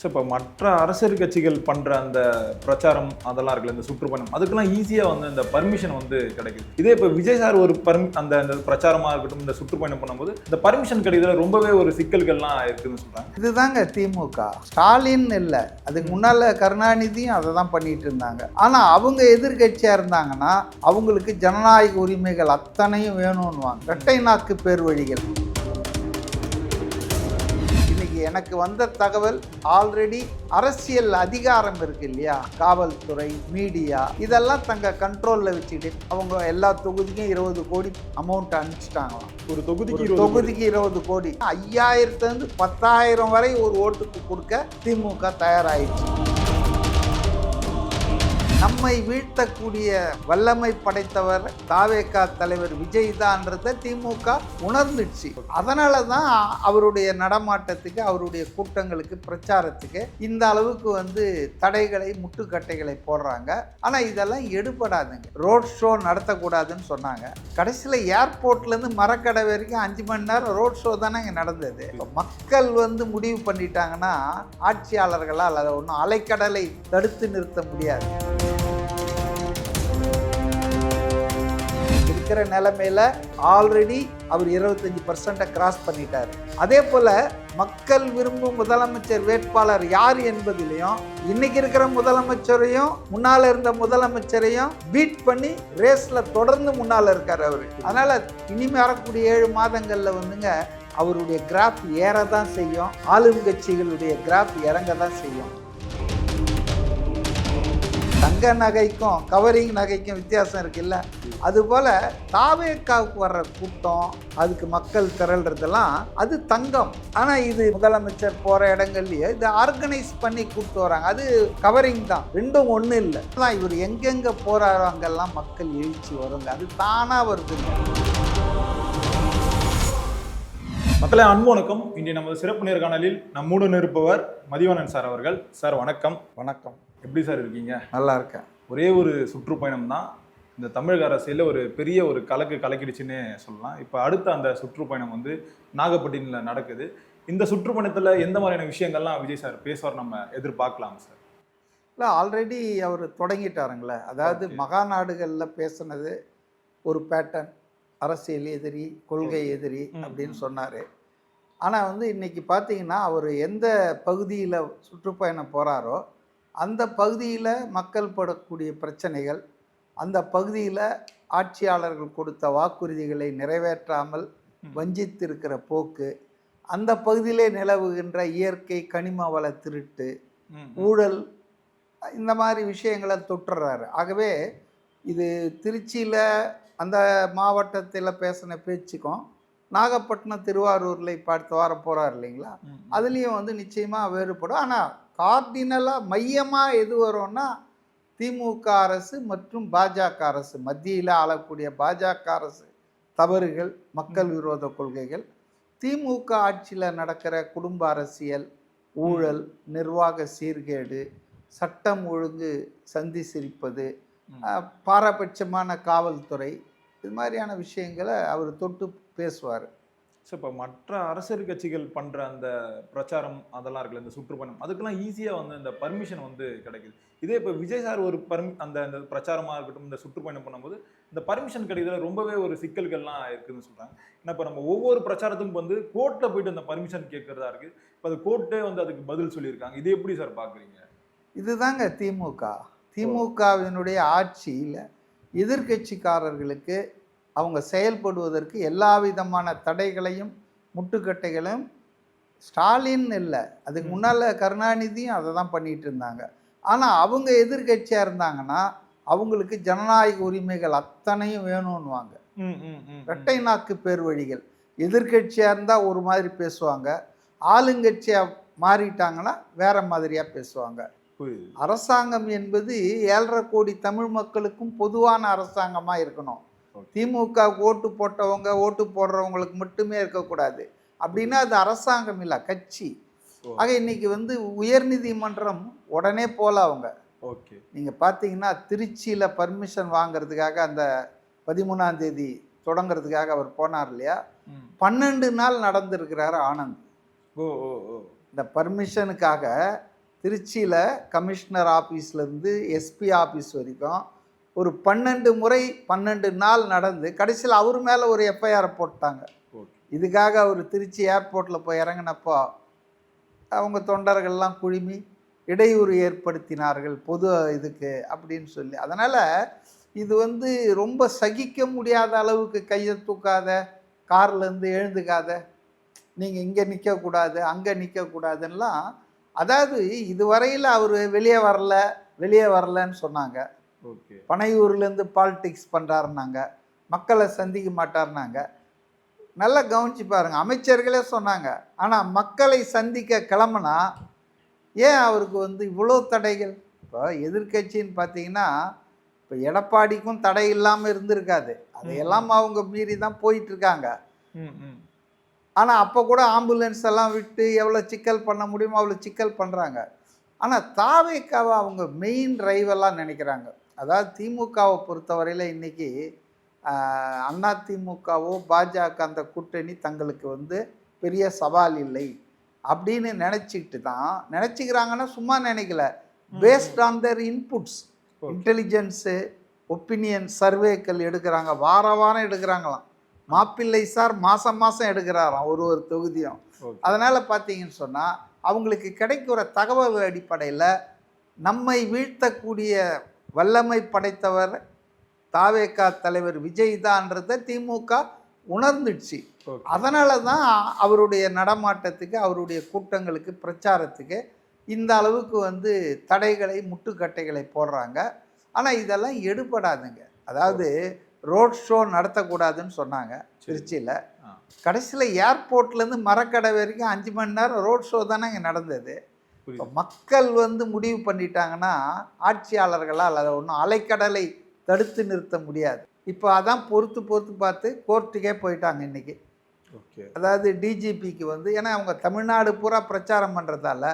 So இப்போ மற்ற அரசியல் கட்சிகள் பண்ணுற அந்த பிரச்சாரம் அதெல்லாம் இருக்குல்ல இந்த சுற்றுப்பயணம் அதுக்கெல்லாம் ஈஸியாக வந்து இந்த பர்மிஷன் வந்து கிடைக்குது. இதே இப்போ விஜய் சார் ஒரு பர்மி அந்த அந்த பிரச்சாரமாக இருக்கட்டும் இந்த சுற்றுப்பயணம் பண்ணும்போது இந்த பர்மிஷன் கிடைக்கிறதுல ரொம்பவே ஒரு சிக்கல்கள்லாம் இருக்குதுன்னு சொல்கிறாங்க இதுதாங்க திமுக. ஸ்டாலின் இல்லை. அதுக்கு முன்னால் கருணாநிதியும் அதை தான் பண்ணிட்டு இருந்தாங்க. ஆனால் அவங்க எதிர்கட்சியாக இருந்தாங்கன்னா அவங்களுக்கு ஜனநாயக உரிமைகள் அத்தனையும் வேணும்னுவாங்க. இரட்டை நாக்கு பேர் வழிகள். எனக்கு வந்த தகவல் ஆல்ரெடி அரசியல் அதிகாரம் இருக்கு இல்லையா? காவல்துறை மீடியா இதெல்லாம் தங்க கண்ட்ரோல்ல வச்சுக்கிட்டு அவங்க எல்லா தொகுதிக்கும் இருபது கோடி அமௌண்ட் அனுப்பிச்சிட்டாங்களாம். ஒரு தொகுதிக்கு ஒரு இருபது கோடி. தொகுதிக்கு இருபது கோடி. ஐயாயிரத்துலேருந்து பத்தாயிரம் வரை ஒரு ஓட்டுக்கு கொடுக்க திமுக தயாராயிடுச்சு. நம்மை வீழ்த்தக்கூடிய வல்லமை படைத்தவர் தாவேகா தலைவர் விஜய் தான்றத திமுக உணர்ந்துச்சு. அதனால தான் அவருடைய நடமாட்டத்துக்கு அவருடைய கூட்டங்களுக்கு பிரச்சாரத்துக்கு இந்த அளவுக்கு வந்து தடைகளை முட்டுக்கட்டைகளை போடுறாங்க. ஆனால் இதெல்லாம் எடுபடாதுங்க. ரோட் ஷோ நடத்தக்கூடாதுன்னு சொன்னாங்க. கடைசியில் ஏர்போர்ட்லேருந்து மரக்கடை வரைக்கும் அஞ்சு மணி நேரம் ரோட் ஷோ தானே இங்கே நடந்தது மக்கள் வந்து முடிவு பண்ணிட்டாங்கன்னா ஆட்சியாளர்களால் அதை ஒன்றும் அலைக்கடலை தடுத்து நிறுத்த முடியாது. இருக்கிற நிலைமையில ஆல்ரெடி அவர் இருபத்தஞ்சி பர்சன்ட்டை கிராஸ் பண்ணிட்டார். அதே போல மக்கள் விரும்பும் முதலமைச்சர் வேட்பாளர் யார் என்பதிலையும் இன்னைக்கு இருக்கிற முதலமைச்சரையும் முன்னால இருந்த முதலமைச்சரையும் பீட் பண்ணி ரேஸ்ல தொடர்ந்து முன்னால இருக்கார் அவர். அதனால இனிமே வரக்கூடிய ஏழு மாதங்கள்ல வந்துங்க அவருடைய கிராஃப் ஏற தான் செய்யும். ஆளுங்கட்சிகளுடைய கிராஃப் இறங்க தான் செய்யும். தங்க நகைக்கும் கவரிங் நகைக்கும் வித்தியாசம் இருக்குல்ல? அதுபோல் தாவேக்காவுக்கு வர்ற கூட்டம் அதுக்கு மக்கள் திரள்றதெல்லாம் அது தங்கம். ஆனால் இது முதலமைச்சர் போகிற இடங்கள்லயே இது ஆர்கனைஸ் பண்ணி கூப்பிட்டு வராங்க. அது கவரிங் தான். ரெண்டும் ஒன்றும் இல்லை. அதான் இவர் எங்கெங்கே போகிறாரோ அங்கெல்லாம் மக்கள் எழுச்சி வருங்க. அது தானாக வருதுங்க மக்களே அன்பு வணக்கம். இன்றைய நமது சிறப்பு நேர்காணலில் நம்முடன் இருப்பவர் மதிவாணன் சார் அவர்கள். சார் வணக்கம். வணக்கம். எப்படி சார் இருக்கீங்க? நல்லா இருக்கேன். ஒரே ஒரு சுற்றுப்பயணம் தான். இந்த தமிழக அரசியலில் ஒரு பெரிய ஒரு கலக்கு கலக்கிடுச்சுன்னே சொல்லலாம். இப்போ அடுத்த அந்த சுற்றுப்பயணம் வந்து நாகப்பட்டினத்தில் நடக்குது. இந்த சுற்றுப்பயணத்தில் எந்த மாதிரியான விஷயங்கள்லாம் விஜய் சார் பேசுவார் நம்ம எதிர்பார்க்கலாம் சார்? இல்லை ஆல்ரெடி அவர் தொடங்கிட்டாருங்களே. அதாவது Okay. மகாநாடுகளில் பேசுனது ஒரு பேட்டர்ன் அரசியல் எதிரி கொள்கை எதிரி அப்படின்னு. சொன்னார். ஆனால் வந்து இன்னைக்கு பார்த்தீங்கன்னா அவர் எந்த பகுதியில் சுற்றுப்பயணம் போகிறாரோ அந்த பகுதியில் மக்கள் படக்கூடிய பிரச்சனைகள் அந்த பகுதியில் ஆட்சியாளர்கள் கொடுத்த வாக்குறுதிகளை நிறைவேற்றாமல். வஞ்சித்திருக்கிற போக்கு அந்த பகுதியிலே நிலவுகின்ற இயற்கை கனிம வள திருட்டு. ஊழல் இந்த மாதிரி விஷயங்களை தொட்டுறாரு ஆகவே இது திருச்சியில் அந்த மாவட்டத்தில் பேசின பேச்சுக்கும் நாகப்பட்டினம் திருவாரூரில் இப்போ அடுத்த வாரம் போகிறார் இல்லைங்களா. அதுலேயும் வந்து நிச்சயமாக வேறுபடும் ஆனால் கார்டினலாக மையமாக எது வரும்னா திமுக அரசு மற்றும் பாஜக அரசு. மத்தியில் ஆளக்கூடிய பாஜக அரசு தவறுகள் மக்கள் விரோத கொள்கைகள். திமுக ஆட்சியில் நடக்கிற குடும்ப அரசியல் ஊழல் நிர்வாக சீர்கேடு சட்டம் ஒழுங்கு சந்தி சிரிப்பது பாரபட்சமான காவல்துறை இது மாதிரியான விஷயங்களை அவர் தொட்டு பேசுவார். ஸோ இப்போ மற்ற அரசியல் கட்சிகள் பண்ணுற அந்த பிரச்சாரம் அதெல்லாம் இருக்குல்ல இந்த சுற்றுப்பயணம் அதுக்கெல்லாம் ஈஸியாக வந்து இந்த பர்மிஷன் வந்து கிடைக்குது. இதே இப்போ விஜய் சார் ஒரு பர்மி அந்த அந்த பிரச்சாரமாக இருக்கட்டும் இந்த சுற்றுப்பயணம் பண்ணும்போது இந்த பர்மிஷன் கிடைக்கிறதுல ரொம்பவே ஒரு சிக்கல்கள்லாம் இருக்குதுன்னு சொல்கிறாங்க ஏன்னா இப்போ நம்ம ஒவ்வொரு பிரச்சாரத்துக்கும் வந்து கோர்ட்டில் போயிட்டு அந்த பர்மிஷன் கேட்கறதா இருக்குது இப்போ அது கோர்ட்டே வந்து அதுக்கு பதில் சொல்லியிருக்காங்க. இது எப்படி சார் பார்க்குறீங்க இதுதாங்க திமுக. திமுகவினுடைய ஆட்சியில் எதிர்க்கட்சிக்காரர்களுக்கு அவங்க செயல்படுவதற்கு எல்லா விதமான தடைகளையும் முட்டுக்கட்டைகளையும் ஸ்டாலின் இல்லை. அதுக்கு. முன்னால் கருணாநிதியும் அதை தான் பண்ணிட்டு இருந்தாங்க. ஆனால் அவங்க எதிர்க்கட்சியாக இருந்தாங்கன்னா அவங்களுக்கு ஜனநாயக உரிமைகள் அத்தனையும் வேணும்னுவாங்க. இரட்டை நாக்கு பேர் வழிகள். எதிர்க்கட்சியாக இருந்தால் ஒரு மாதிரி பேசுவாங்க. ஆளுங்கட்சியாக மாறிட்டாங்கன்னா வேற மாதிரியாக பேசுவாங்க. அரசாங்கம் என்பது ஏழரை கோடி தமிழ் மக்களுக்கும் பொதுவான அரசாங்கமாக இருக்கணும். திமுக ஓட்டு போட்டவங்க ஓட்டு போடுறவங்களுக்கு மட்டுமே இருக்கக்கூடாது. அப்படின்னா அது அரசாங்கம் இல்லை கட்சி. ஆக இன்னைக்கு வந்து உயர்நீதிமன்றம் உடனே போல அவங்க. ஓகே. நீங்கள் பார்த்தீங்கன்னா திருச்சியில் பர்மிஷன் வாங்குறதுக்காக அந்த பதிமூணாம் தேதி தொடங்குறதுக்காக அவர் போனார் இல்லையா? பன்னெண்டு நாள் நடந்திருக்கிறாரு ஆனந்த். ஓ ஓ ஓ. இந்த பர்மிஷனுக்காக திருச்சியில் கமிஷனர் ஆஃபீஸ்லேருந்து எஸ்பி ஆஃபீஸ் வரைக்கும் ஒரு பன்னெண்டு முறை பன்னெண்டு நாள் நடந்து கடைசியில் அவர் மேலே ஒரு எஃப்ஐஆர் போட்டாங்க. இதுக்காக அவர் திருச்சி ஏர்போர்ட்டில் போய் இறங்கினப்போ அவங்க தொண்டர்கள்லாம் குழுமி இடையூறு ஏற்படுத்தினார்கள் பொது இதுக்கு அப்படின்னு சொல்லி. அதனால் இது வந்து ரொம்ப சகிக்க முடியாத அளவுக்கு கையை தூக்காத கார்லேருந்து எழுந்துக்காத நீங்கள் இங்கே நிற்கக்கூடாது அங்கே நிற்கக்கூடாதுன்னெலாம் அதாவது இதுவரையில் அவர் வெளியே வரல வெளியே வரலன்னு சொன்னாங்க. பனையூர்லேருந்து பாலிடிக்ஸ் பண்ணுறாருனாங்க மக்களை சந்திக்க மாட்டாருனாங்க நல்லா கவனிச்சு பாருங்க அமைச்சர்களே சொன்னாங்க. ஆனால் மக்களை சந்திக்க கிளம்புனா ஏன் அவருக்கு வந்து இவ்வளோ தடைகள்? இப்போ எதிர்க்கட்சின்னு பார்த்தீங்கன்னா இப்போ எடப்பாடிக்கும் தடை இல்லாமல் இருந்திருக்காது. அதையெல்லாம் அவங்க மீறி தான் போயிட்டு இருக்காங்க ம் ம். ஆனால் அப்போ கூட ஆம்புலன்ஸ் எல்லாம் விட்டு எவ்வளோ சிக்கல் பண்ண முடியுமோ அவ்வளோ சிக்கல் பண்ணுறாங்க ஆனால் தாவேக்காவை அவங்க மெயின் டிரைவெல்லாம் நினைக்கிறாங்க. அதாவது திமுகவை பொறுத்தவரையில் இன்றைக்கி அண்ணா திமுகவோ பாஜக அந்த கூட்டணி தங்களுக்கு வந்து பெரிய சவால் இல்லை. அப்படின்னு நினச்சிக்கிட்டு தான் நினச்சிக்கிறாங்கன்னா சும்மா நினைக்கல. Based on their inputs. Intelligence opinion சர்வேக்கள் எடுக்கிறாங்க. வார வாரம் எடுக்கிறாங்களாம். மாப்பிள்ளை சார் மாதம் மாதம் எடுக்கிறாராம் ஒரு ஒரு தொகுதியும். அதனால் பார்த்தீங்கன்னு சொன்னால் அவங்களுக்கு கிடைக்கிற தகவல் அடிப்படையில் நம்மை வீழ்த்தக்கூடிய வல்லமை படைத்தவர் தாவேகா தலைவர் விஜய் தான்றதை திமுக உணர்ந்துடுச்சு. அதனால தான் அவருடைய நடமாட்டத்துக்கு அவருடைய கூட்டங்களுக்கு பிரச்சாரத்துக்கு இந்த அளவுக்கு வந்து தடைகளை முட்டுக்கட்டைகளை போடுறாங்க. ஆனால் இதெல்லாம் எடுபடாதுங்க. அதாவது ரோட் ஷோ நடத்தக்கூடாதுன்னு சொன்னாங்க திருச்சியில். கடைசியில் ஏர்போர்ட்லேருந்து மரக்கடை வரைக்கும் அஞ்சு மணி நேரம் ரோட் ஷோ தானே இங்கே நடந்தது. மக்கள் வந்து முடிவு பண்ணிட்டாங்கன்னா ஆட்சியாளர்களால் அதை ஒன்றும் அலைக்கடலை தடுத்து நிறுத்த முடியாது. இப்போ அதான் பொறுத்து பொறுத்து பார்த்து கோர்ட்டுக்கே போயிட்டாங்க இன்றைக்கி ஓகே. அதாவது டிஜிபிக்கு வந்து ஏன்னா அவங்க தமிழ்நாடு பூரா பிரச்சாரம் பண்ணுறதால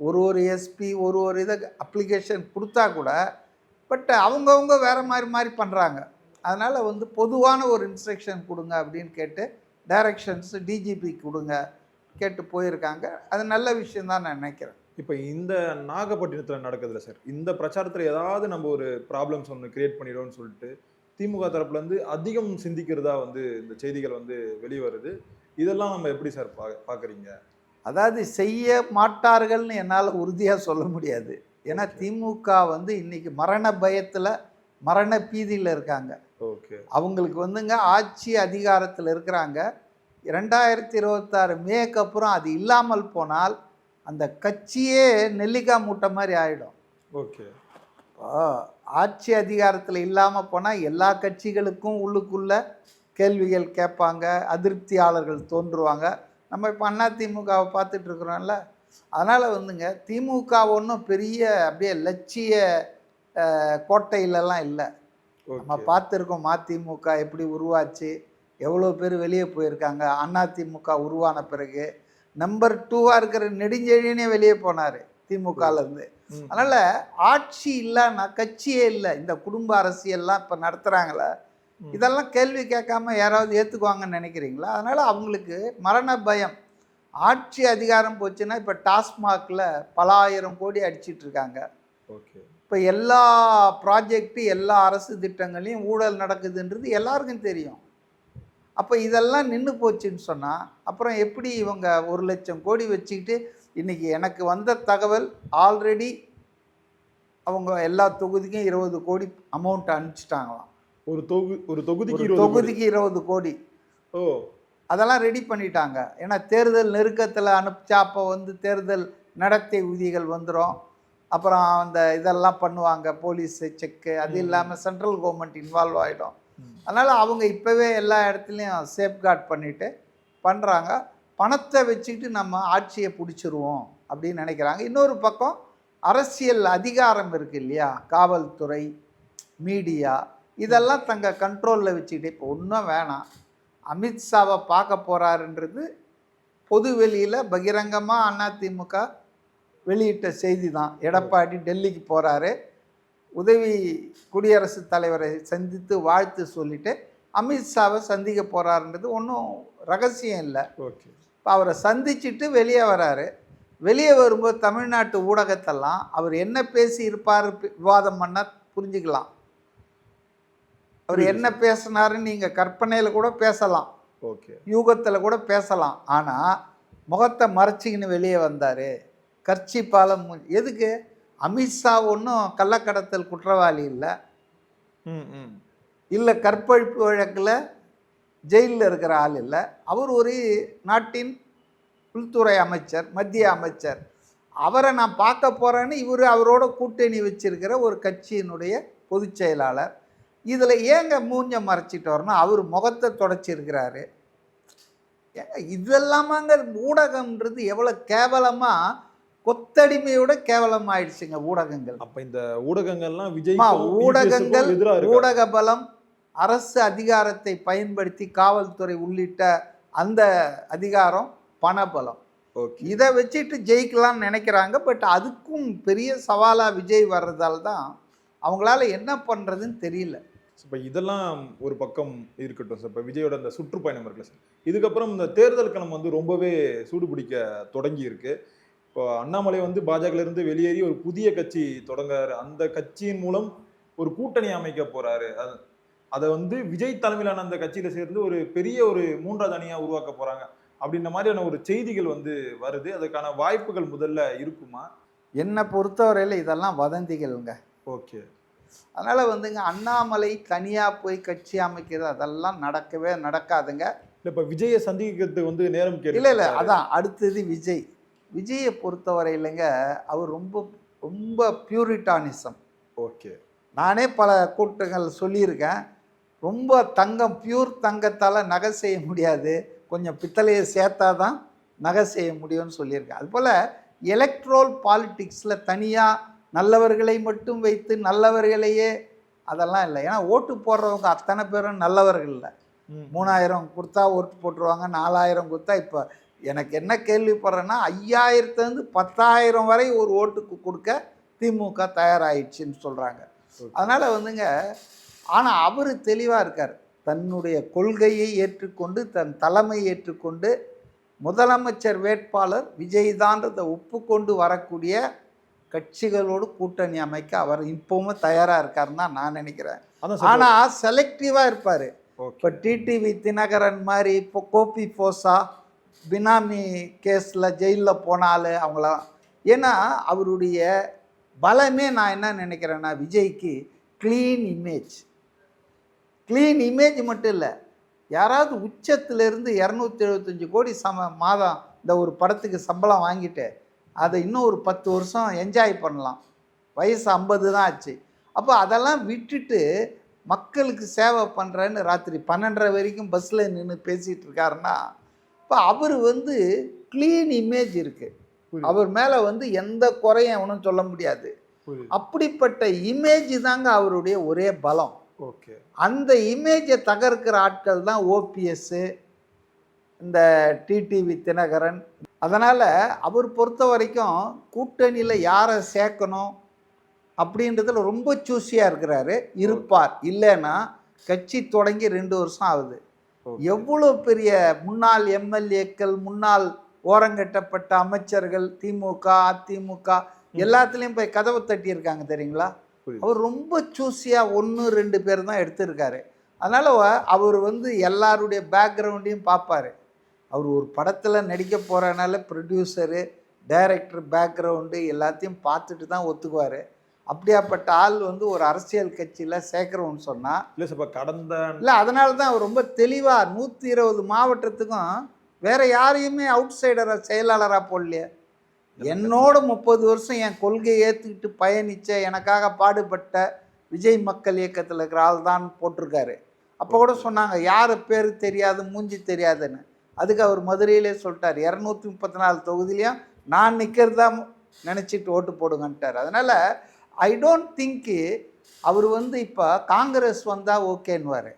ஒரு ஒரு எஸ்பி ஒரு ஒரு இதை அப்ளிகேஷன் கொடுத்தா கூட பட் அவங்கவுங்க வேறு மாதிரி மாதிரி பண்ணுறாங்க அதனால் வந்து பொதுவான ஒரு இன்ஸ்ட்ரக்ஷன் கொடுங்க அப்படின்னு கேட்டு டைரக்ஷன்ஸ் டிஜிபி கொடுங்க கேட்டு போயிருக்காங்க. அது நல்ல விஷயம் தான் நான் நினைக்கிறேன். இப்போ இந்த நாகப்பட்டினத்தில் நடக்குதுல்ல சார் இந்த பிரச்சாரத்தில் ஏதாவது நம்ம ஒரு ப்ராப்ளம்ஸ் ஒன்று கிரியேட் பண்ணிடுவோம்னு சொல்லிட்டு திமுக தரப்புல இருந்து அதிகம் சிந்திக்கிறதா வந்து இந்த செய்திகள் வந்து வெளியே வருது. இதெல்லாம் நம்ம எப்படி சார் பா பார்க்குறீங்க? அதாவது செய்ய மாட்டார்கள்னு என்னால் உறுதியாக சொல்ல முடியாது. ஏன்னா திமுக வந்து இன்னைக்கு மரண பயத்தில் மரண பீதியில் இருக்காங்க. ஓகே அவங்களுக்கு வந்துங்க ஆட்சி அதிகாரத்தில் இருக்கிறாங்க. ரெண்டாயிரத்தி இருபத்தாறு மேக்கு அப்புறம் அது இல்லாமல் போனால் அந்த கட்சியே நெல்லிக்காய் மூட்டை மாதிரி ஆகிடும் ஓகே. ஆட்சி அதிகாரத்தில் இல்லாமல் போனால் எல்லா கட்சிகளுக்கும் உள்ளுக்குள்ள கேள்விகள் கேட்பாங்க அதிருப்தியாளர்கள் தோன்றுவாங்க. நம்ம இப்போ அண்ணா திமுகவை பார்த்துட்டு இருக்கிறோம்ல அதனால் வந்துங்க திமுக ஒன்றும் பெரிய அப்படியே லட்சிய கோட்டையிலலாம் இல்லை. நம்ம பார்த்துருக்கோம் மதிமுக எப்படி உருவாச்சு எவ்வளோ பேர் வெளியே போயிருக்காங்க அதிமுக உருவான பிறகு நம்பர் டூவாக இருக்கிற நெடுஞ்செழியனே வெளியே போனார் திமுகலேருந்து. அதனால் ஆட்சி இல்லைன்னா கட்சியே இல்லை இந்த குடும்ப அரசியல்லாம் இப்போ நடத்துகிறாங்களே. இதெல்லாம் கேள்வி கேட்காம யாராவது ஏற்றுக்குவாங்கன்னு நினைக்கிறீங்களா? அதனால் அவங்களுக்கு மரண பயம். ஆட்சி அதிகாரம் போச்சுன்னா இப்போ டாஸ்மாகில் பல ஆயிரம் கோடி அடிச்சிட்டு இருக்காங்க ஓகே. இப்போ எல்லா ப்ராஜெக்ட்டு எல்லா அரசு திட்டங்களையும் ஊழல் நடக்குதுன்றது எல்லாருக்கும் தெரியும். அப்போ இதெல்லாம் நின்று போச்சுன்னு சொன்னால் அப்புறம் எப்படி இவங்க ஒரு லட்சம் கோடி வச்சுக்கிட்டு இன்றைக்கி எனக்கு வந்த தகவல் ஆல்ரெடி அவங்க எல்லா தொகுதிக்கும் இருபது கோடி அமௌண்ட் அனுப்பிச்சிட்டாங்களாம் ஒரு தொகு ஒரு தொகுதிக்கு. தொகுதிக்கு இருபது கோடி ஓ அதெல்லாம் ரெடி பண்ணிட்டாங்க ஏன்னா தேர்தல் நெருக்கத்தில் அனுப்பிச்சா அப்போ வந்து தேர்தல் நடத்தை விதிகள் வந்துடும் அப்புறம் அந்த இதெல்லாம் பண்ணுவாங்க போலீஸ் செக்கு அது. இல்லாமல் சென்ட்ரல் கவர்மெண்ட் இன்வால்வ் ஆகிடும். அதனால் அவங்க இப்போவே எல்லா இடத்துலையும் சேஃப்கார்ட் பண்ணிவிட்டு பண்ணுறாங்க பணத்தை வச்சுக்கிட்டு நம்ம ஆட்சியை பிடிச்சிருவோம் அப்படின்னு நினைக்கிறாங்க. இன்னொரு பக்கம் அரசியல் அதிகாரம் இருக்குது இல்லையா? காவல்துறை மீடியா இதெல்லாம் தங்க கண்ட்ரோலில் வச்சுக்கிட்டு இப்போ ஒன்றும் வேணாம். அமித்ஷாவை பார்க்க போகிறாருன்றது பொது வெளியில் பகிரங்கமாக அதிமுக வெளியிட்ட செய்தி தான் எடப்பாடி டெல்லிக்கு போகிறாரு உதவி குடியரசுத் தலைவரை சந்தித்து வாழ்த்து சொல்லிட்டு அமித்ஷாவை சந்திக்க போகிறாருன்றது ஒன்றும் ரகசியம் இல்லை. ஓகே. இப்போ அவரை சந்திச்சுட்டு வெளியே வராரு. வெளியே வரும்போது தமிழ்நாட்டு ஊடகத்தெல்லாம் அவர் என்ன பேசி இருப்பார் விவாதம் பண்ண புரிஞ்சுக்கலாம். அவர் என்ன பேசினாருன்னு நீங்கள் கற்பனையில் கூட பேசலாம். ஓகே. யூகத்தில் கூட பேசலாம். ஆனால் முகத்தை மறைச்சிக்கின்னு வெளியே வந்தார். கர்ச்சி பாலம் எதுக்கு? அமித்ஷா ஒன்றும் கள்ளக்கடத்தல் குற்றவாளி இல்லை. ம் ம். இல்லை கற்பழிப்பு வழக்கில் ஜெயிலில் இருக்கிற ஆள் இல்லை. அவர் ஒரு நாட்டின் உள்துறை அமைச்சர் மத்திய அமைச்சர். அவரை நான் பார்க்க போகிறேன்னு இவர் அவரோட கூட்டணி வச்சிருக்கிற ஒரு கட்சியினுடைய பொதுச் செயலாளர். இதில் ஏங்க மூஞ்ச மறைச்சிட்டு வரணும் அவர் முகத்தை தொடச்சிருக்கிறாரு. ஏங்க, இதெல்லாமாங்க ஊடகம்ன்றது எவ்வளோ கேவலமாக கொத்தடிமையோட கேவலமாயிடுச்சுங்க ஊடகங்கள். அப்ப இந்த ஊடகங்கள்லாம் விஜய் ஊடகங்கள் ஊடக பலம் அரசு அதிகாரத்தை பயன்படுத்தி காவல்துறை உள்ளிட்ட அந்த அதிகாரம் பணபலம். ஓகே. இதை வச்சுட்டு ஜெயிக்கலாம்னு நினைக்கிறாங்க. பட் அதுக்கும் பெரிய சவாலாக விஜய் வர்றதால தான் அவங்களால என்ன பண்ணுறதுன்னு தெரியல. இப்போ இதெல்லாம் ஒரு பக்கம் இருக்கட்டும். சார் இப்போ விஜயோட இந்த சுற்றுப்பயணம் இருக்குல்ல. சார் இதுக்கப்புறம் இந்த தேர்தல் களம் வந்து ரொம்பவே சூடு பிடிக்க தொடங்கி இருக்கு இப்போ அண்ணாமலை வந்து பாஜகல இருந்து வெளியேறி ஒரு புதிய கட்சி தொடங்குறாரு. அந்த கட்சியின் மூலம் ஒரு கூட்டணி அமைக்க போறாரு. அது- அதை வந்து விஜய் தலைமையிலான அந்த கட்சியில சேர்ந்து ஒரு பெரிய ஒரு மூன்றாவது அணியா உருவாக்க போறாங்க. அப்படின்ற மாதிரியான ஒரு செய்திகள் வந்து வருது. அதுக்கான வாய்ப்புகள் முதல்ல இருக்குமா? என்னை பொறுத்தவரையில் இதெல்லாம் வதந்திகள்ங்க. ஓகே. அதனால் வந்துங்க அண்ணாமலை தனியாக போய் கட்சி அமைக்கிறது அதெல்லாம் நடக்கவே நடக்காதுங்க. இல்ல இப்ப விஜயை சந்திக்கிறதுக்கு வந்து நேரம் இல்லை இல்லை அதான் அடுத்தது விஜய். விஜயை பொறுத்தவரையிலங்க அவர் ரொம்ப ரொம்ப பியூரிட்டானிசம் ஓகே. நானே பல கூட்டங்கள் சொல்லியிருக்கேன். ரொம்ப தங்கம் பியூர் தங்கத்தால் நகை செய்ய முடியாது. கொஞ்சம் பித்தளையை சேர்த்தா தான் நகை செய்ய முடியும்னு சொல்லியிருக்கேன். அதுபோல் எலக்ட்ரோல் பாலிட்டிக்ஸில் தனியாக நல்லவர்களை மட்டும் வைத்து நல்லவர்களையே அதெல்லாம் இல்லை. ஏன்னா ஓட்டு போடுறவங்க அத்தனை பேரும் நல்லவர்கள் இல்லை. மூணாயிரம் கொடுத்தா ஓட்டு போட்டுருவாங்க நாலாயிரம் கொடுத்தா இப்போ எனக்கு என்ன கேள்விப்படுறேன்னா ஐயாயிரத்துலேருந்து பத்தாயிரம் வரை ஒரு ஓட்டுக்கு கொடுக்க திமுக தயாராகிடுச்சின்னு சொல்கிறாங்க. அதனால் வந்துங்க ஆனால் அவர் தெளிவாக இருக்கார். தன்னுடைய கொள்கையை ஏற்றுக்கொண்டு தன் தலைமை ஏற்றுக்கொண்டு முதலமைச்சர் வேட்பாளர் விஜய்தான்றதை ஒப்புக்கொண்டு வரக்கூடிய கட்சிகளோடு கூட்டணி அமைக்க அவர் இப்பவும் தயாராக இருக்காருன்னு தான் நான் நினைக்கிறேன். ஆனால் செலக்டிவாக இருப்பார். இப்போ டிடிவி தினகரன் மாதிரி இப்போ கோபி போசா பினாமி கேஸில் ஜெயிலில் போனால் அவங்களாம் ஏன்னா அவருடைய பலமே நான் என்ன நினைக்கிறேன்னா விஜய்க்கு க்ளீன் இமேஜ் க்ளீன் இமேஜ் மட்டும் இல்லை யாராவது உச்சத்திலிருந்து இரநூத்தி எழுபத்தஞ்சு கோடி சம மாதம் இந்த ஒரு படத்துக்கு சம்பளம் வாங்கிட்டு அதை இன்னும் ஒரு பத்து வருஷம் என்ஜாய் பண்ணலாம். வயசு ஐம்பது தான் ஆச்சு. அப்போ அதெல்லாம் விட்டுட்டு மக்களுக்கு சேவை பண்ணுறேன்னு ராத்திரி பன்னெண்டரை வரைக்கும் பஸ்ஸில் நின்று பேசிகிட்டு இருக்காருன்னா இப்போ அவர் வந்து க்ளீன் இமேஜ் இருக்குது. அவர் மேலே வந்து எந்த குறையும் அவனும் சொல்ல முடியாது. அப்படிப்பட்ட இமேஜ் தாங்க அவருடைய ஒரே பலம். ஓகே. அந்த இமேஜை தகர்க்கிற ஆட்கள் தான் ஓபிஎஸ்ஸு இந்த டிடிவி தினகரன். அதனால் அவர் பொறுத்த வரைக்கும் கூட்டணியில் யாரை சேர்க்கணும் அப்படின்றதுல ரொம்ப சூஸியாக இருக்கிறாரு. இருப்பார். இல்லைன்னா கட்சி தொடங்கி ரெண்டு வருஷம் ஆகுது. எவ்வளோ பெரிய முன்னாள் எம்எல்ஏக்கள் முன்னாள் ஓரங்கட்டப்பட்ட அமைச்சர்கள் திமுக அதிமுக எல்லாத்துலேயும் போய் கதவை தட்டியிருக்காங்க தெரியுங்களா. அவர் ரொம்ப சூஸியாக ஒன்று ரெண்டு பேர் தான் எடுத்திருக்காரு. அதனால் அவர் வந்து எல்லாருடைய பேக்ரவுண்டையும் பார்ப்பாரு அவர் ஒரு படத்தில் நடிக்க போகிறனால ப்ரொடியூசரு டைரக்டர் பேக்ரவுண்டு எல்லாத்தையும் பார்த்துட்டு தான் ஒத்துக்குவார். அப்படியாப்பட்ட ஆள் வந்து ஒரு அரசியல் கட்சியில் சேர்க்குறோன்னு சொன்னால் இல்ல சார் இப்ப கடந்த இல்லை அதனால தான் அவர் ரொம்ப தெளிவாக நூற்றி இருபது மாவட்டத்துக்கும் வேற யாரையுமே அவுட் சைடரை செயலாளராக போடலையே என்னோட முப்பது வருஷம் என் கொள்கையை ஏற்றுக்கிட்டு பயணித்த எனக்காக பாடுபட்ட விஜய் மக்கள் இயக்கத்தில் இருக்கிற ஆள் தான் போட்டிருக்காரு. அப்போ கூட சொன்னாங்க யார் பேர் தெரியாது மூஞ்சி தெரியாதுன்னு. அதுக்கு அவர் மதுரையிலே சொல்லிட்டார் இரநூத்தி முப்பத்தி நாலு தொகுதியிலையும் நான் நிற்கிறதா நினச்சிட்டு ஓட்டு போடுங்கன்ட்டார். அதனால் ஐ டோன்ட் திங்க்கு அவர் வந்து இப்போ காங்கிரஸ் வந்தால் ஓகேன்னுவார்.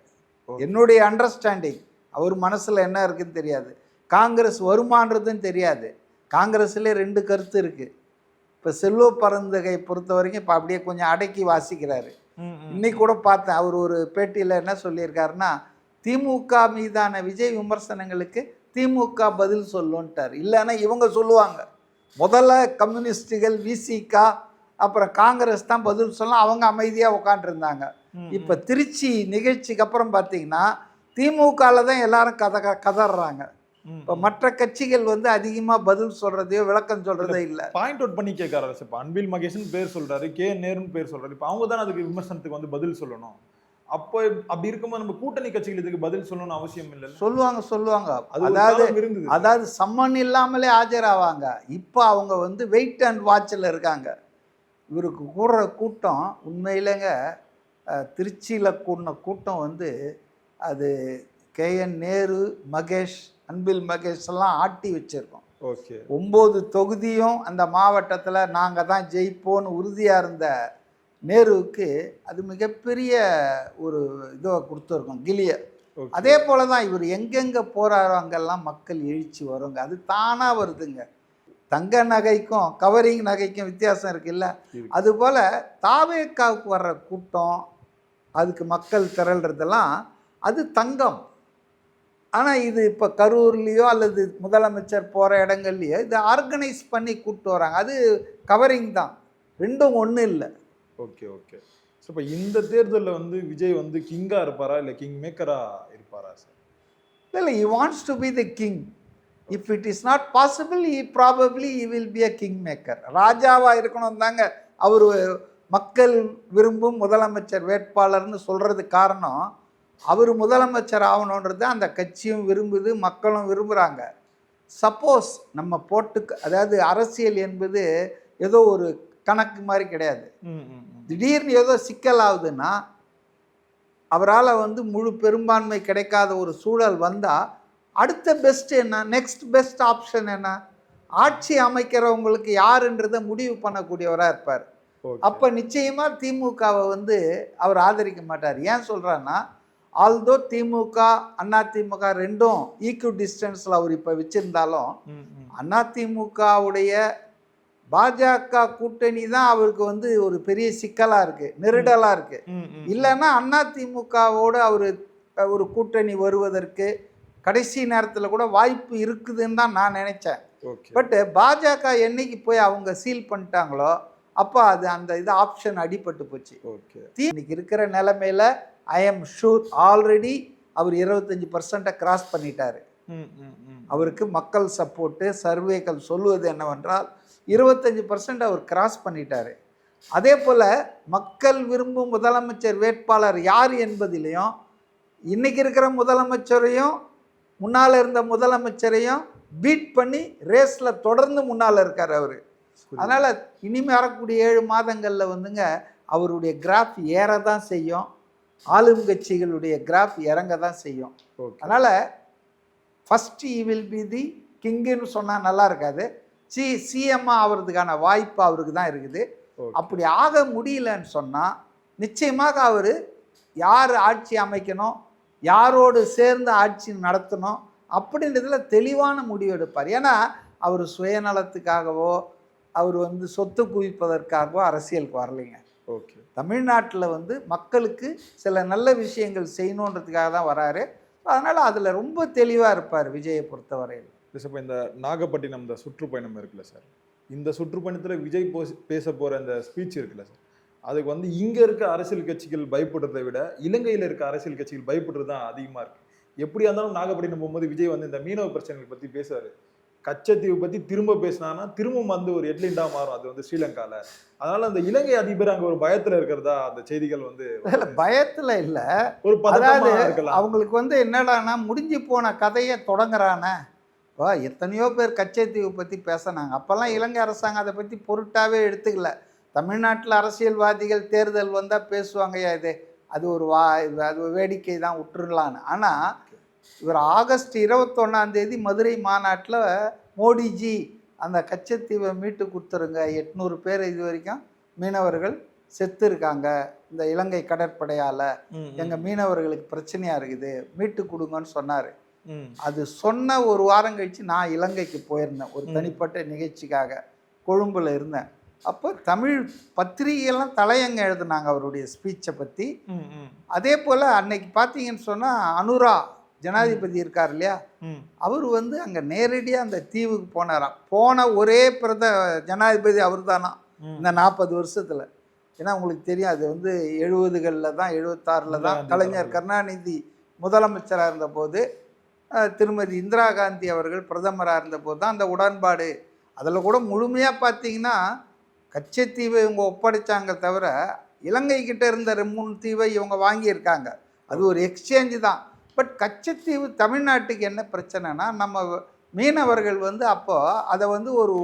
என்னுடைய அண்டர்ஸ்டாண்டிங் அவர் மனசில் என்ன இருக்குன்னு தெரியாது. காங்கிரஸ் வருமானதும் தெரியாது. காங்கிரஸ்லேயே ரெண்டு கருத்து இருக்குது இப்போ செல்வ பரந்தகை பொறுத்த வரைக்கும் இப்போ அப்படியே கொஞ்சம் அடக்கி வாசிக்கிறாரு. இன்னைக்கு கூட பார்த்தேன். அவர் ஒரு பேட்டியில் என்ன சொல்லியிருக்காருன்னா திமுக மீதான விஜய் விமர்சனங்களுக்கு திமுக பதில் சொல்லுன்ட்டார். இல்லைன்னா இவங்க சொல்லுவாங்க. முதல்ல கம்யூனிஸ்டுகள் விசிகா அப்புறம் காங்கிரஸ் தான் பதில் சொல்ல அவங்க அமைதியாக உட்காந்துருந்தாங்க இப்போ திருச்சி நிகழ்ச்சிக்கு அப்புறம் பார்த்தீங்கன்னா திமுகவில் தான் எல்லாரும் கத கதறாங்க. இப்போ மற்ற கட்சிகள் வந்து அதிகமாக பதில் சொல்கிறதையோ விளக்கம் சொல்கிறதே இல்லை பாயிண்ட் அவுட் பண்ணி கேட்கறாரு இப்போ அன்பில் மகேஷன் பேர் சொல்றாரு கே. நேருன்னு பேர் சொல்றாரு. இப்போ அவங்க தான் அதுக்கு விமர்சனத்துக்கு வந்து பதில் சொல்லணும். அப்போ அப்படி இருக்கும்போது நம்ம கூட்டணி கட்சிகள் இதுக்கு பதில் சொல்லணும்னு அவசியம் இல்லை சொல்லுவாங்க சொல்லுவாங்க. அதாவது அதாவது சம்மன் இல்லாமலே ஆஜராவாங்க. இப்போ அவங்க வந்து வெயிட் அண்ட் வாட்சில் இருக்காங்க. இவருக்கு கூடுற கூட்டம் உண்மையிலேங்க திருச்சியில் கூடின கூட்டம் வந்து அது கேஎன் நேரு மகேஷ் அன்பில் மகேஷ் எல்லாம் ஆட்டி வச்சிருக்கோம். ஓகே. ஒம்பது தொகுதியும் அந்த மாவட்டத்தில் நாங்கள் தான் ஜெயிப்போன்னு உறுதியாக இருந்த நேருவுக்கு அது மிகப்பெரிய ஒரு இதை கொடுத்துருக்கோம் கிளிய. அதே போல தான் இவர் எங்கெங்கே போகிறாரோ அங்கெல்லாம் மக்கள் எழுச்சி வருங்க. அது தானாக வருதுங்க. தங்க நகைக்கும் கவரிங் நகைக்கும் வித்தியாசம் இருக்குல்ல? இருக்கு. அதுபோல் தாவேக்காவுக்கு வர்ற கூட்டம் அதுக்கு மக்கள் திரள்றதெல்லாம் அது தங்கம். ஆனால் இது இப்போ கரூர்லேயோ அல்லது முதலமைச்சர் போகிற இடங்கள்லையோ இதை ஆர்கனைஸ் பண்ணி கூப்பிட்டு வராங்க. அது கவரிங் தான். ரெண்டும் ஒன்றும் இல்லை. Okay okay. ஸோ இப்போ இந்த தேர்தலில் வந்து விஜய் வந்து கிங்கா இருப்பாரா? இல்லை கிங் மேக்கரா இருப்பாரா சார் இல்லை he wants to be the king. If it is not possible he probably he will be a king maker ராஜாவா இருக்கணும் தாங்க. அவர் மக்கள் விரும்பும் முதலமைச்சர் வேட்பாளர்னு சொல்றது காரணம் அவர் முதலமைச்சர் ஆகணுன்றது அந்த கட்சியும் விரும்புது மக்களும் விரும்புகிறாங்க சப்போஸ் நம்ம போட்டு அதாவது அரசியல் என்பது ஏதோ ஒரு கணக்கு மாதிரி கிடையாது. திடீர்னு ஏதோ சிக்கல் ஆகுதுன்னா அவரால் வந்து முழு பெரும்பான்மை கிடைக்காத ஒரு சூழல் வந்தால் அடுத்த பெஸ்ட் என்ன? நெக்ஸ்ட் பெஸ்ட் ஆப்ஷன் என்ன? ஆட்சி அமைக்கிறவங்களுக்கு யாருன்றதை முடிவு பண்ணக்கூடியவராக இருப்பார். அப்போ நிச்சயமாக திமுகவை வந்து அவர் ஆதரிக்க மாட்டார். ஏன் சொல்கிறான்னா ஆல்தோ திமுக அண்ணா திமுக ரெண்டும் ஈக்குவல் டிஸ்டன்ஸில் அவர் இப்போ வச்சுருந்தாலும் ம் அதிமுகவுடைய பாஜக கூட்டணி தான் அவருக்கு வந்து ஒரு பெரிய சிக்கலாக இருக்குது நெருடலாக இருக்குது. இல்லைன்னா அதிமுகவோடு அவர் ஒரு கூட்டணி வருவதற்கு கடைசி நேரத்தில் கூட வாய்ப்பு இருக்குதுன்னு தான் நான் நினச்சேன். ஓகே பட்டு பாஜக என்னைக்கு போய் அவங்க சீல் பண்ணிட்டாங்களோ அப்போ அது அந்த இது ஆப்ஷன் அடிபட்டு போச்சு. இன்னைக்கு இருக்கிற நிலைமையில ஐ எம் ஷூர் ஆல்ரெடி அவர் இருபத்தஞ்சி பர்சன்ட்டை கிராஸ் பண்ணிட்டாரு. ம் ம் ம். அவருக்கு மக்கள் சப்போர்ட்டு சர்வேக்கள் சொல்லுவது என்னவென்றால் இருபத்தஞ்சி பர்சன்ட் அவர் கிராஸ் பண்ணிட்டாரு. அதே போல் மக்கள் விரும்பும் முதலமைச்சர் வேட்பாளர் யார் என்பதிலையும் இன்னைக்கு இருக்கிற முதலமைச்சரையும் முன்னால் இருந்த முதலமைச்சரையும் பீட் பண்ணி ரேஸில் தொடர்ந்து முன்னால் இருக்கார் அவர். அதனால் இனிமே வரக்கூடிய ஏழு மாதங்களில் வந்துங்க அவருடைய கிராஃப் ஏற தான் செய்யும். ஆளும் கட்சிகளுடைய கிராஃப் இறங்க தான் செய்யும் அதனால் first he will be the கிங்குன்னு சொன்னால் நல்லா இருக்காது. சி சிஎம் ஆகிறதுக்கான வாய்ப்பு அவருக்கு தான் இருக்குது. அப்படி ஆக முடியலன்னு சொன்னால் நிச்சயமாக அவர் யார் ஆட்சி அமைக்கணும் யாரோடு சேர்ந்து ஆட்சி நடத்தணும் அப்படின்றதுல தெளிவான முடிவு எடுப்பார். ஏன்னா அவர் சுயநலத்துக்காகவோ அவர் வந்து சொத்து குவிப்பதற்காகவோ அரசியலுக்கு வரலைங்க. ஓகே. தமிழ்நாட்டில் வந்து மக்களுக்கு சில நல்ல விஷயங்கள் செய்யணுன்றதுக்காக தான் வராரு. அதனால் அதில் ரொம்ப தெளிவாக இருப்பார் விஜயை பொறுத்தவரையில். இப்போ இந்த நாகப்பட்டினம் இந்த சுற்றுப்பயணம் இருக்குல்ல சார்? இந்த சுற்றுப்பயணத்தில் விஜய் போஸ் பேச போகிற இந்த ஸ்பீச் இருக்குல்ல சார்? அதுக்கு வந்து இங்கே இருக்க அரசியல் கட்சிகள் பயப்படுறதை விட இலங்கையில் இருக்க அரசியல் கட்சிகள் பயப்படுறது தான் அதிகமாக இருக்கு. எப்படியா இருந்தாலும் நாகப்பட்டினம் போகும்போது விஜய் வந்து இந்த மீனவ பிரச்சனைகள் பற்றி பேசுவார் கச்சத்தீவு பற்றி திரும்ப பேசினான்னா திரும்ப வந்து ஒரு ஹெட்லைண்டாக மாறும். அது வந்து ஸ்ரீலங்காவில் அதனால அந்த இலங்கை அதிபர் அங்கே ஒரு பயத்தில் இருக்கிறதா அந்த செய்திகள் வந்து பயத்தில் இல்லை. ஒரு அதாவது அவங்களுக்கு வந்து என்னடான்னா முடிஞ்சு போன கதையை தொடங்குறானே. வா எத்தனையோ பேர் கச்சைத்தீவு பற்றி பேசினாங்க. அப்போல்லாம் இலங்கை அரசாங்கம் அதை பற்றி பொருட்டாவே எடுத்துக்கல. தமிழ்நாட்டில் அரசியல்வாதிகள் தேர்தல் வந்தால் பேசுவாங்கய்யா இது. அது ஒரு வா அது வேடிக்கை தான் விட்டுறலான்னு ஆனால் இவர் ஆகஸ்ட் இருபத்தொன்னாம் தேதி மதுரை மாநாட்டில் மோடிஜி அந்த கச்சத்தீவை மீட்டு கொடுத்துருங்க. எட்நூறு பேர் இது வரைக்கும் மீனவர்கள் செத்து இருக்காங்க. இந்த இலங்கை கடற்படையால் எங்கள் மீனவர்களுக்கு பிரச்சனையாக இருக்குது. மீட்டு கொடுங்கன்னு சொன்னார். அது சொன்ன ஒரு வாரம் கழித்து நான் இலங்கைக்கு போயிருந்தேன். ஒரு. தனிப்பட்ட நிகழ்ச்சிக்காக கொழும்பில் இருந்தேன். அப்போ தமிழ் பத்திரிகையெல்லாம் தலையங்க எழுதுனாங்க அவருடைய ஸ்பீச்சை பற்றி. அதே போல் அன்னைக்கு பார்த்தீங்கன்னு சொன்னால் அனுரா ஜனாதிபதி இருக்கார் இல்லையா? அவர் வந்து அங்கே நேரடியாக அந்த தீவுக்கு போனாராம். போன ஒரே பிரத ஜனாதிபதி அவர் தானா. இந்த நாற்பது வருஷத்தில். ஏன்னா உங்களுக்கு தெரியும் அது வந்து எழுபதுகளில் தான் எழுபத்தாறில் தான் கலைஞர். கருணாநிதி முதலமைச்சராக இருந்தபோது திருமதி இந்திரா காந்தி அவர்கள் பிரதமராக இருந்தபோது தான் அந்த உடன்பாடு. அதில் கூட முழுமையாக பார்த்தீங்கன்னா கச்சத்தீவை இவங்க ஒப்படைச்சாங்க தவிர இலங்கை கிட்ட இருந்த மூணு தீவை இவங்க வாங்கியிருக்காங்க. அது ஒரு எக்ஸ்சேஞ்சு தான். பட் கச்சத்தீவு தமிழ்நாட்டுக்கு என்ன பிரச்சனைனா நம்ம மீனவர்கள் வந்து அப்போ அதை வந்து ஒரு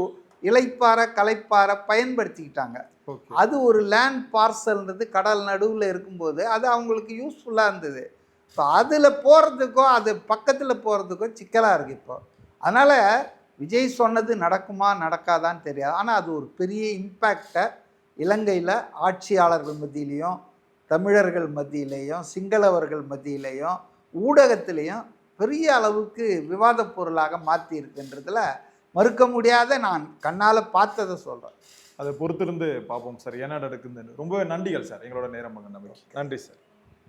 இலைப்பாறை கலைப்பாறை பயன்படுத்திக்கிட்டாங்க. அது ஒரு லேண்ட் பார்சல்ன்றது கடல் நடுவில் இருக்கும்போது அது அவங்களுக்கு யூஸ்ஃபுல்லாக இருந்தது. ஸோ அதில் போகிறதுக்கோ அது பக்கத்தில் போகிறதுக்கோ சிக்கலாக இருக்குது இப்போ. அதனால் விஜய் சொன்னது நடக்குமா நடக்காதான்னு தெரியாது. ஆனால் அது ஒரு பெரிய இம்பேக்டை இலங்கையில் ஆட்சியாளர்கள் மத்தியிலையும் தமிழர்கள் மத்தியிலையும் சிங்களவர்கள் மத்தியிலையும் ஊடகத்திலையும் பெரிய அளவுக்கு விவாதப் பொருளாக மாற்றி இருக்குன்றதுல மறுக்க முடியாத நான் கண்ணால் பார்த்ததை சொல்கிறேன் அதை பொறுத்திருந்து பார்ப்போம் சார். என்ன நடக்குதுன்னு. ரொம்பவே நன்றிகள் சார். எங்களோட நேரம் நன்றி சார்.